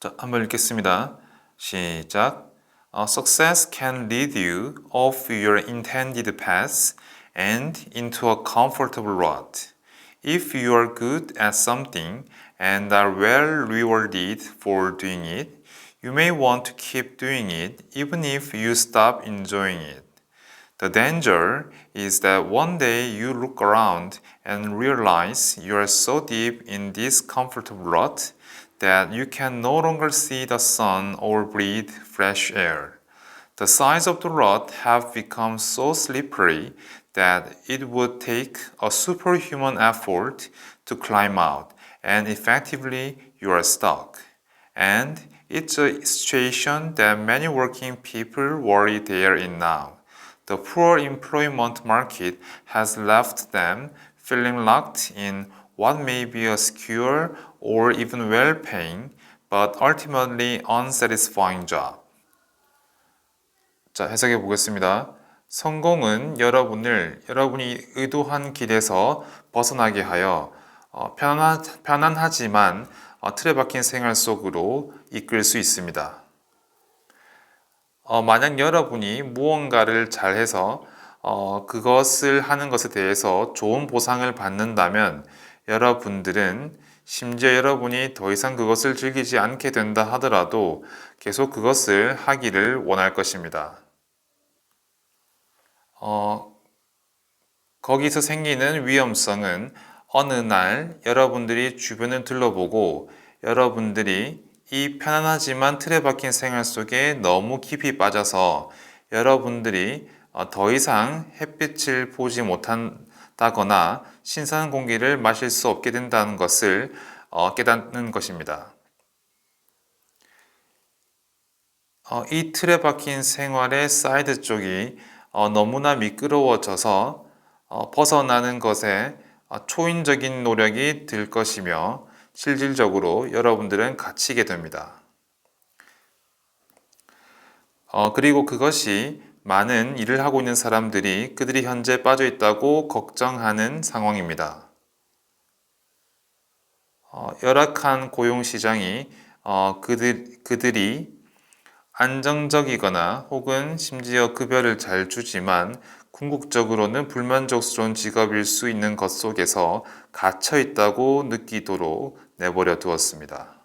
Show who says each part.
Speaker 1: 자, 한번 읽겠습니다. 시작. Uh, success can lead you off your intended path and into a comfortable rut. If you are good at something and are well rewarded for doing it, you may want to keep doing it even if you stop enjoying it. The danger is that one day you look around and realize you are so deep in this comfortable rut that you can no longer see the sun or breathe fresh air. The sides of the rut have become so slippery that it would take a superhuman effort to climb out, and effectively you are stuck. And it's a situation that many working people worry they are in now. The poor employment market has left them feeling locked in what may be a secure or even well paying, but ultimately unsatisfying job. 자, 해석해 보겠습니다. 성공은 여러분을 여러분이 의도한 길에서 벗어나게 하여 어, 편안하, 편안하지만 어, 틀에 박힌 생활 속으로 이끌 수 있습니다. 어, 만약 여러분이 무언가를 잘해서 어, 그것을 하는 것에 대해서 좋은 보상을 받는다면 여러분들은 심지어 여러분이 더 이상 그것을 즐기지 않게 된다 하더라도 계속 그것을 하기를 원할 것입니다. 어, 거기서 생기는 위험성은 어느 날 여러분들이 주변을 둘러보고 여러분들이 이 편안하지만 틀에 박힌 생활 속에 너무 깊이 빠져서 여러분들이 어, 더 이상 햇빛을 보지 못한 다거나 신선한 공기를 마실 수 없게 된다는 것을 어, 깨닫는 것입니다. 어, 이 틀에 박힌 생활의 사이드 쪽이 너무나 미끄러워져서 벗어나는 것에 초인적인 노력이 들 것이며 실질적으로 여러분들은 갇히게 됩니다. 어, 그리고 그것이 많은 일을 하고 있는 사람들이 그들이 현재 빠져 있다고 걱정하는 상황입니다. 어, 열악한 고용 시장이 어, 그들, 그들이 안정적이거나 혹은 심지어 급여를 잘 주지만 궁극적으로는 불만족스러운 직업일 수 있는 것 속에서 갇혀 있다고 느끼도록 내버려 두었습니다.